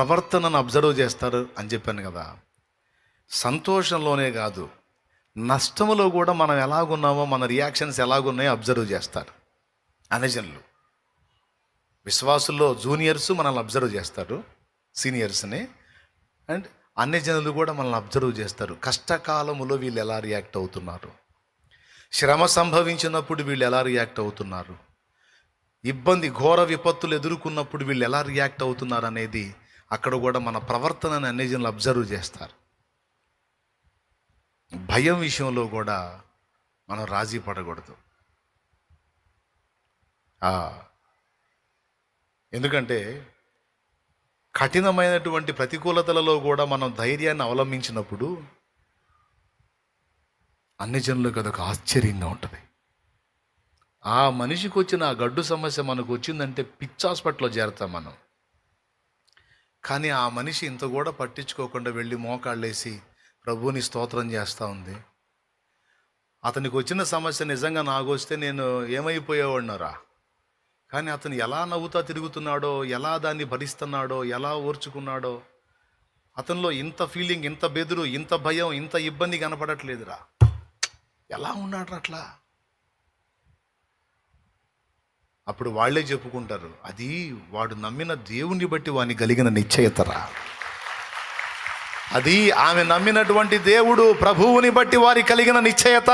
ప్రవర్తనను అబ్జర్వ్ చేస్తారు అని చెప్పాను కదా. సంతోషంలోనే కాదు నష్టములో కూడా మనం ఎలాగున్నామో మన రియాక్షన్స్ ఎలాగున్నాయో అబ్జర్వ్ చేస్తారు. అనజనులు. విశ్వాసుల్లో జూనియర్స్ మనల్ని అబ్జర్వ్ చేస్తారు సీనియర్స్ని అండ్ అన్యజనులు కూడా మనల్ని అబ్జర్వ్ చేస్తారు. కష్టకాలములో వీళ్ళు ఎలా రియాక్ట్ అవుతున్నారు? శ్రమ సంభవించినప్పుడు వీళ్ళు ఎలా రియాక్ట్ అవుతున్నారు? ఇబ్బంది ఘోర విపత్తులు ఎదుర్కొన్నప్పుడు వీళ్ళు ఎలా రియాక్ట్ అవుతున్నారు అనేది అక్కడ కూడా మన ప్రవర్తనని అన్ని జనులు అబ్జర్వ్ చేస్తారు. భయం విషయంలో కూడా మనం రాజీ పడకూడదు. ఎందుకంటే కఠినమైనటువంటి ప్రతికూలతలలో కూడా మనం ధైర్యాన్ని అవలంబించినప్పుడు అన్ని జనులకు అదొక ఆశ్చర్యంగా ఉంటుంది. ఆ మనిషికి వచ్చిన ఆ గడ్డు సమస్య మనకు వచ్చిందంటే పిచ్ హాస్పిటల్లో చేరతాం మనం. కానీ ఆ మనిషి ఇంత కూడా పట్టించుకోకుండా వెళ్ళి మోకాళ్ళేసి ప్రభువుని స్తోత్రం చేస్తూ ఉంది. అతనికి వచ్చిన సమస్య నిజంగా నాకు వస్తే నేను ఏమైపోయేవాడినరా? కానీ అతను ఎలా నవ్వుతా తిరుగుతున్నాడో ఎలా దాన్ని భరిస్తున్నాడో ఎలా ఓర్చుకున్నాడో అతనిలో ఇంత ఫీలింగ్ ఇంత బెదురు ఇంత భయం ఇంత ఇబ్బంది కనపడట్లేదురా. ఎలా ఉన్నాడు అట్లా? అప్పుడు వాళ్ళే చెప్పుకుంటారు అది వాడు నమ్మిన దేవుణ్ణి బట్టి వాని కలిగిన నిశ్చయతరా. అది ఆమె నమ్మినటువంటి దేవుడు ప్రభువుని బట్టి వారి కలిగిన నిశ్చయత.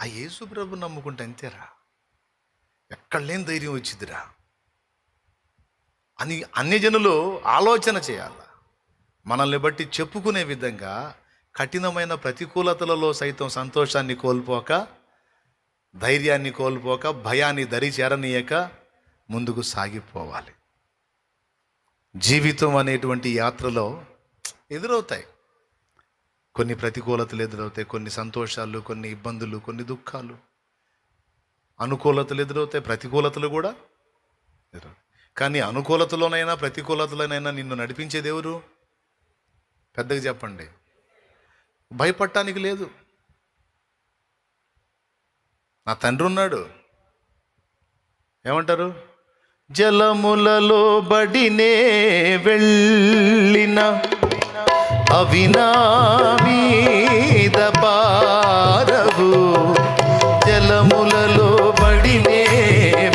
ఆ యేసు ప్రభు నమ్ముకుంటే అంతేరా. ఎక్కడ లేని ధైర్యం వచ్చిందిరా. అని అన్ని జనులు ఆలోచన చేయాల. మనల్ని బట్టి చెప్పుకునే విధంగా కఠినమైన ప్రతికూలతలలో సైతం సంతోషాన్ని కోల్పోక ధైర్యాన్ని కోల్పోక భయాన్ని దరి చేరనీయక ముందుకు సాగిపోవాలి. జీవితం అనేటువంటి యాత్రలో ఎదురవుతాయి. కొన్ని ప్రతికూలతలు ఎదురవుతాయి కొన్ని సంతోషాలు కొన్ని ఇబ్బందులు కొన్ని దుఃఖాలు. అనుకూలతలు ఎదురవుతాయి ప్రతికూలతలు కూడా ఎదురవుతాయి. కానీ అనుకూలతలోనైనా ప్రతికూలతలోనైనా నిన్ను నడిపించేది ఎవరు? పెద్దగా చెప్పండి. భయపడటానికి లేదు. నా తండ్రి ఉన్నాడు. ఏమంటారు? జలములలో బడినే వెళ్ళిన అవినా మీద పారవు జలములలో బడినే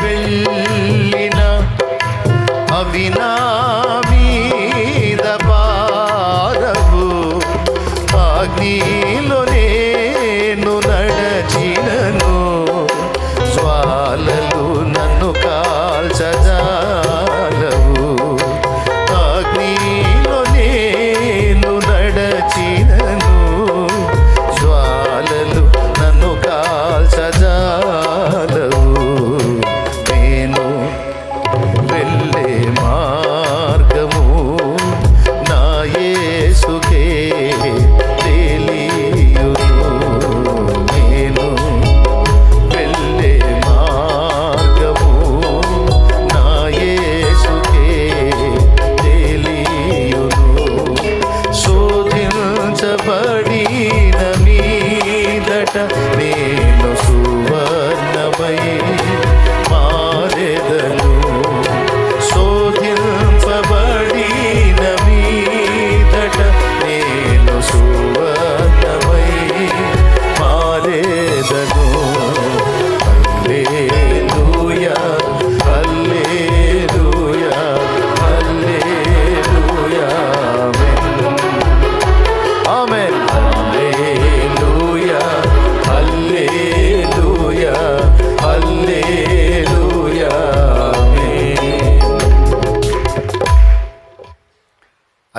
వెళ్ళిన అవినా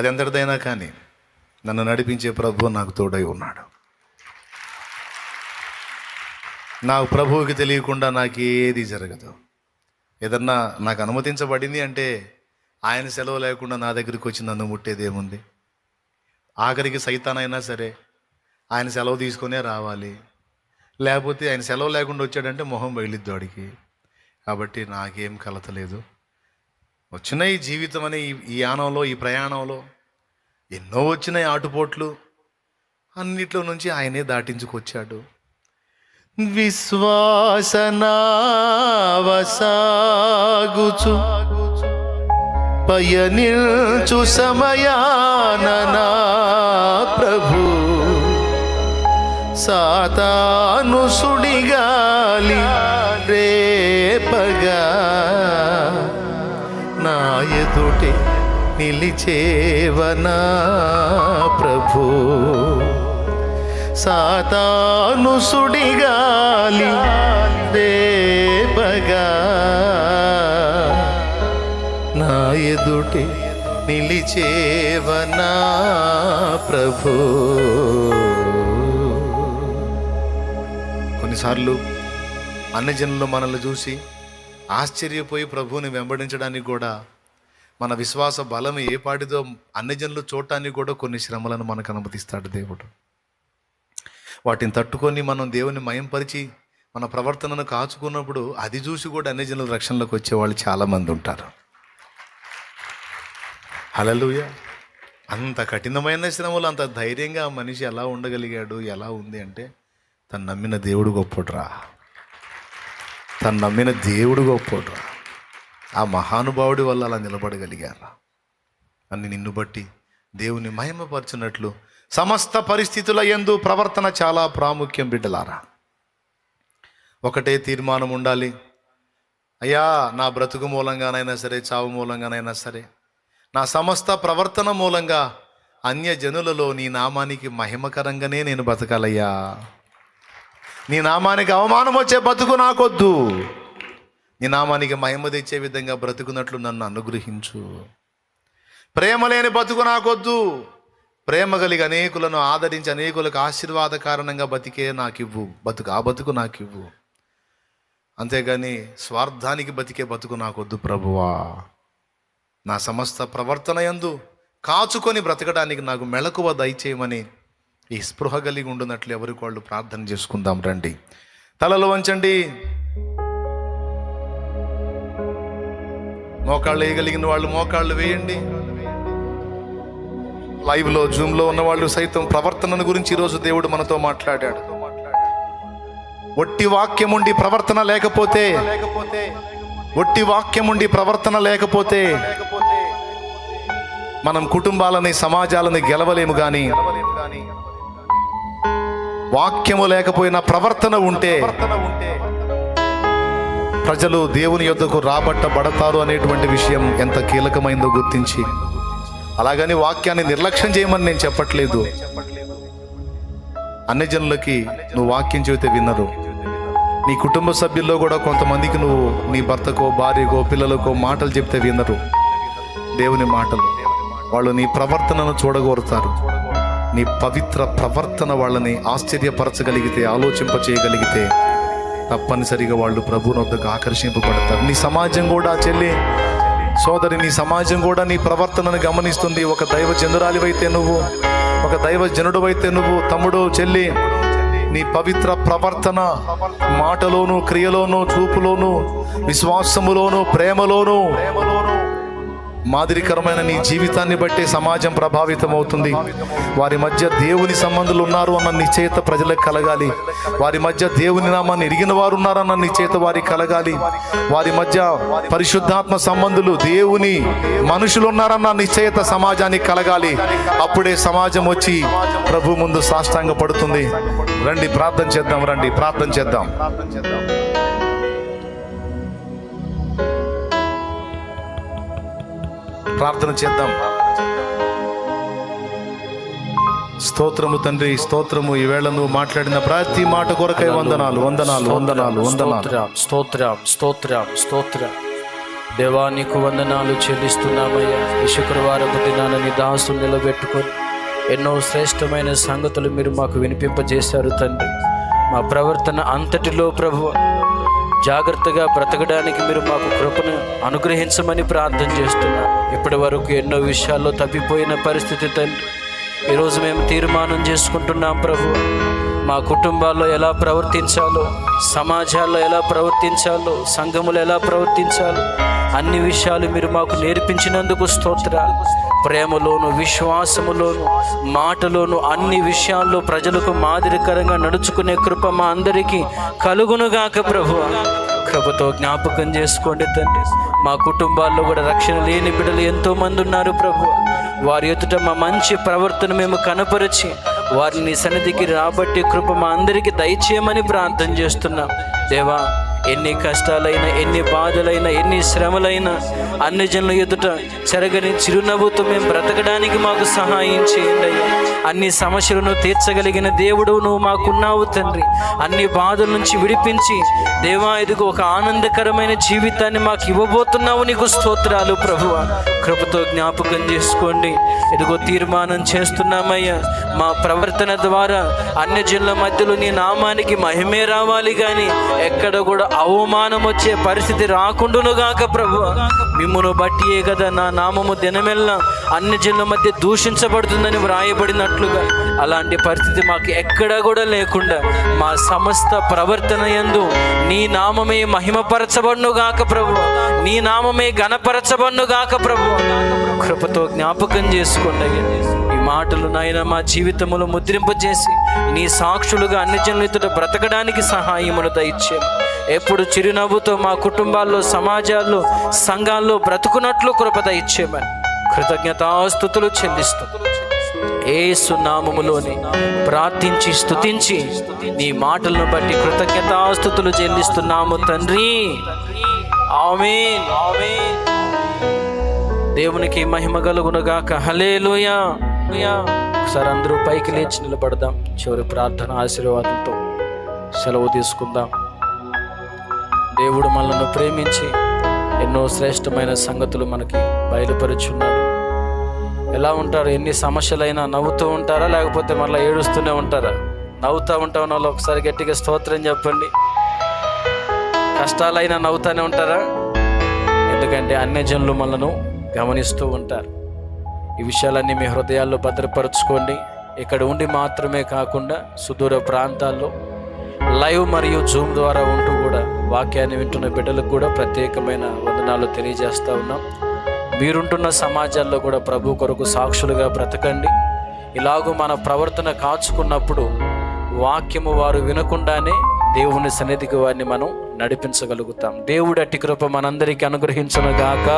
అది ఎంతటిదైనా కానీ నన్ను నడిపించే ప్రభు నాకు తోడై ఉన్నాడు. నాకు ప్రభువుకి తెలియకుండా నాకు ఏది జరగదు. ఏదన్నా నాకు అనుమతించబడింది అంటే ఆయన సెలవు లేకుండా నా దగ్గరికి వచ్చి నన్ను ముట్టేది ఏముంది? ఆఖరికి సైతానైనా సరే ఆయన సెలవు తీసుకునే రావాలి. లేకపోతే ఆయన సెలవు లేకుండా వచ్చాడంటే మొహం బయలుద్ది వాడికి. కాబట్టి నాకేం కలత లేదు. వచ్చిన ఈ జీవితం అనే ఈ- ఈ యానంలో ఈ ప్రయాణంలో ఎన్నో వచ్చినాయి ఆటుపోట్లు. అన్నిట్లో నుంచి ఆయనే దాటించుకొచ్చాడు. విశ్వాసనావసాగుచు పయనిల్చు సమయాననా ప్రభు సాతానుసుడిగా నిలిచేవనా ప్రభు? సాతాను సుడిగాలి దేపగా నా ఎదుటి నిలిచేవనా ప్రభు? కొన్నిసార్లు అన్నజనులు మనల్ని చూసి ఆశ్చర్యపోయి ప్రభువుని వెంబడించడానికి కూడా మన విశ్వాస బలం ఏ పాటిదో అన్యజనులు చూడటానికి కూడా కొన్ని శ్రమలను మనకు అనుమతిస్తాడు దేవుడు. వాటిని తట్టుకొని మనం దేవుని మయంపరిచి మన ప్రవర్తనను కాచుకున్నప్పుడు అది చూసి కూడా అన్యజనుల రక్షణలోకి వచ్చేవాళ్ళు చాలామంది ఉంటారు. హలలుయ అంత కఠినమైన శ్రమలు అంత ధైర్యంగా ఆ మనిషి ఎలా ఉండగలిగాడు ఎలా ఉంది అంటే తను నమ్మిన దేవుడు గొప్పడ్రా తను నమ్మిన దేవుడు గొప్పడ్రా ఆ మహానుభావుడి వల్ల అలా నిలబడగలిగారా? అని నిన్ను బట్టి దేవుని మహిమపరచినట్లు సమస్త పరిస్థితుల యందు ప్రవర్తన చాలా ప్రాముఖ్యం బిడ్డలారా. ఒకటే తీర్మానం ఉండాలి. అయ్యా నా బ్రతుకు మూలంగానైనా సరే చావు మూలంగానైనా సరే నా సమస్త ప్రవర్తన మూలంగా అన్య జనులలో నీ నామానికి మహిమకరంగానే నేను బతకాలయ్యా. నీ నామానికి అవమానం వచ్చే బతుకు నాకొద్దు. నీ నామానికి మహిమ తెచ్చే విధంగా బ్రతుకున్నట్లు నన్ను అనుగ్రహించు. ప్రేమ లేని బతుకు నాకొద్దు. ప్రేమ కలిగి అనేకులను ఆదరించి అనేకులకు ఆశీర్వాద కారణంగా బతికే నాకివ్వు. బతుకు ఆ బతుకు నాకివ్వు. అంతేగాని స్వార్థానికి బతికే బతుకు నాకొద్దు ప్రభువా. నా సమస్త ప్రవర్తన ఎందు కాచుకొని బ్రతకడానికి నాకు మెళకువ దయచేయమని ఈ స్పృహ కలిగి ఉండునట్లు ఎవరికి వాళ్ళు ప్రార్థన చేసుకుందాం రండి. తలలు వంచండి. మోకాళ్ళు వేయగలిగిన వాళ్ళు మోకాళ్ళు వేయండి. లైవ్లో జూమ్లో ఉన్న వాళ్ళు సైతం ప్రవర్తనను గురించి ఈరోజు దేవుడు మనతో మాట్లాడాడు. ఒట్టి వాక్యం ఉండి ప్రవర్తన లేకపోతే ఒట్టి వాక్యం ఉండి ప్రవర్తన లేకపోతే మనం కుటుంబాలని సమాజాలని గెలవలేము కానీ వాక్యము లేకపోయినా ప్రవర్తన ఉంటే ప్రజలు దేవుని యొద్దకు రాబట్టబడతారు అనేటువంటి విషయం ఎంత కీలకమైందో గుర్తించి. అలాగని వాక్యాన్ని నిర్లక్ష్యం చేయమని నేను చెప్పట్లేదు. అన్ని జనులకి నువ్వు వాక్యం చెబితే వినరు. నీ కుటుంబ సభ్యుల్లో కూడా కొంతమందికి నువ్వు నీ భర్తకో భార్యకో పిల్లలకో మాటలు చెప్తే వినరు. దేవుని మాటలు. వాళ్ళు నీ ప్రవర్తనను చూడగోరుతారు. నీ పవిత్ర ప్రవర్తన వాళ్ళని ఆశ్చర్యపరచగలిగితే ఆలోచింప చేయగలిగితే తప్పనిసరిగా వాళ్ళు ప్రభు వద్దకు ఆకర్షింపబడతారు. నీ సమాజం కూడా చెల్లి సోదరి నీ సమాజం కూడా నీ ప్రవర్తనను గమనిస్తుంది. ఒక దైవ జనురాలివైతే నువ్వు ఒక దైవ జనుడువైతే నువ్వు తమ్ముడు చెల్లి నీ పవిత్ర ప్రవర్తన మాటలోను క్రియలోను చూపులోను విశ్వాసములోను ప్రేమలోను మాదిరికరమైన నీ జీవితాన్ని బట్టే సమాజం ప్రభావితం అవుతుంది వారి మధ్య దేవుని సంబంధులు ఉన్నారు అన్న నిశ్చయిత ప్రజలకు కలగాలి. వారి మధ్య దేవుని నామాన్ని ఎరిగిన వారు ఉన్నారన్న నిశ్చయిత వారికి కలగాలి. వారి మధ్య పరిశుద్ధాత్మ సంబంధులు దేవుని మనుషులు ఉన్నారన్న నిశ్చయిత సమాజానికి కలగాలి. అప్పుడే సమాజం వచ్చి ప్రభు ముందు సాష్టాంగ పడుతుంది రండి ప్రార్థన చేద్దాం రండి ప్రార్థన చేద్దాం ప్రార్థన చేద్దాం. స్తోత్రము తండ్రి స్తోత్రము. ఈవేళ నువ్వు మాట్లాడిన ప్రతి మాట కొరకై వందనాలు వందనాలు వందనాలు వందనాలు. స్తోత్రం స్తోత్రం స్తోత్రం స్తోత్రం. దేవా నీకు వందనాలు చెల్లిస్తున్నామయ్యా. ఈ శుక్రవారపు దినాన నీ దాసు నిలబెట్టుకొని ఎన్నో శ్రేష్టమైన సంగతులు మీరు మాకు వినిపింపజేశారు తండ్రి. మా ప్రవర్తన అంతటిలో ప్రభు జాగ్రత్తగా బ్రతకడానికి మీరు మాకు కృపను అనుగ్రహించమని ప్రార్థన చేస్తున్నాం. ఇప్పటి వరకు ఎన్నో విషయాల్లో తప్పిపోయిన పరిస్థితి తండ్రి ఈరోజు మేము తీర్మానం చేసుకుంటున్నాం ప్రభు. మా కుటుంబాల్లో ఎలా ప్రవర్తించాలో సమాజాల్లో ఎలా ప్రవర్తించాలో సంఘములు ఎలా ప్రవర్తించాలో అన్ని విషయాలు మీరు మాకు నేర్పించినందుకు స్తోత్రాలు. ప్రేమలోను విశ్వాసములోను మాటలోను అన్ని విషయాల్లో ప్రజలకు మాదిరికరంగా నడుచుకునే కృప మా అందరికీ కలుగునుగాక ప్రభు. కృపతో జ్ఞాపకం చేసుకోండి తండ్రి. మా కుటుంబాల్లో కూడా రక్షణ లేని బిడ్డలు ఎంతో మంది ఉన్నారు ప్రభు. వారి ఎదుట మా మంచి ప్రవర్తన మేము కనపరిచి వారిని సన్నిధికి రాబట్టి కృప మా అందరికీ దయచేయమని ప్రార్థన చేస్తున్నాం. దేవా ఎన్ని కష్టాలైనా ఎన్ని బాధలైనా ఎన్ని శ్రమలైనా అన్ని జనుల ఎదుట చెరగని చిరునవ్వుతో మేము బ్రతకడానికి మాకు సహాయం చేయండి అయ్యా. అన్ని సమస్యలను తీర్చగలిగిన దేవుడు నువ్వు మాకున్నావు తండ్రి. అన్ని బాధల నుంచి విడిపించి దేవా ఇదిగో ఒక ఆనందకరమైన జీవితాన్ని మాకు ఇవ్వబోతున్నావు నీకు స్తోత్రాలు ప్రభువ. కృపతో జ్ఞాపకం చేసుకోండి. ఇదిగో తీర్మానం చేస్తున్నామయ్యా. మా ప్రవర్తన ద్వారా అన్ని జిల్లా మధ్యలో నీ నామానికి మహిమే రావాలి కానీ ఎక్కడ కూడా అవమానం వచ్చే పరిస్థితి రాకుండానుగాక ప్రభు. మిమ్మును బట్టియే కదా నా నామము దినమెల్లా అన్ని జన్ల మధ్య దూషించబడుతుందని వ్రాయబడినట్లుగా. అలాంటి పరిస్థితి మాకు ఎక్కడా కూడా లేకుండా మా సమస్త ప్రవర్తన యందు నీ నామమే మహిమపరచబడునుగాక ప్రభు. నీ నామమే గణపరచబడునుగాక ప్రభు. కృపతో జ్ఞాపకం చేసుకోండి. మాటలు నాయన మా జీవితములో ముద్రింపజేసి నీ సాక్షులుగా అన్ని జనులతో బ్రతకడానికి సహాయమును దయచేయం ఎప్పుడు చిరునవ్వుతో మా కుటుంబాల్లో సమాజాల్లో సంఘాల్లో బ్రతుకున్నట్లు కృపత ఇచ్చేమని కృతజ్ఞతాస్థుతులు చెల్లిస్తూ ఏసు నామములోని ప్రార్థించి స్తుతించి నీ మాటలను బట్టి కృతజ్ఞతాస్థుతులు చెల్లిస్తున్నాము తండ్రి. ఆమె దేవునికి మహిమ కలుగునుగాక. హలేలుయా ఒకసారి అందరూ పైకి లేచి నిలబడదాం. చివరి ప్రార్థన ఆశీర్వాదంతో సెలవు తీసుకుందాం. దేవుడు మనల్ని ప్రేమించి ఎన్నో శ్రేష్టమైన సంగతులు మనకి బయలుపరుచున్నాడు. ఎలా ఉంటారు? ఎన్ని సమస్యలైనా నవ్వుతూ ఉంటారా? లేకపోతే మళ్ళీ ఏడుస్తూనే ఉంటారా? నవ్వుతూ ఉంటాం వాళ్ళు ఒకసారి గట్టిగా స్తోత్రం చెప్పండి. కష్టాలైనా నవ్వుతూనే ఉంటారా? ఎందుకంటే అన్య జనులు మనను గమనిస్తూ ఉంటారు. ఈ విషయాలన్నీ మీ హృదయాల్లో భద్రపరచుకోండి. ఇక్కడ ఉండి మాత్రమే కాకుండా సుదూర ప్రాంతాల్లో లైవ్ మరియు జూమ్ ద్వారా ఉంటూ కూడా వాక్యాన్ని వింటున్న బిడ్డలకు కూడా ప్రత్యేకమైన వందనాలు తెలియజేస్తూ ఉన్నాం. మీరుంటున్న సమాజాల్లో కూడా ప్రభు కొరకు సాక్షులుగా బ్రతకండి. ఇలాగూ మన ప్రవర్తన కాచుకున్నప్పుడు వాక్యము వారు వినకుండానే దేవుని సన్నిధికి వారిని మనం నడిపించగలుగుతాం. దేవుడు అట్టి కృప మనందరికీ అనుగ్రహించునుగాక.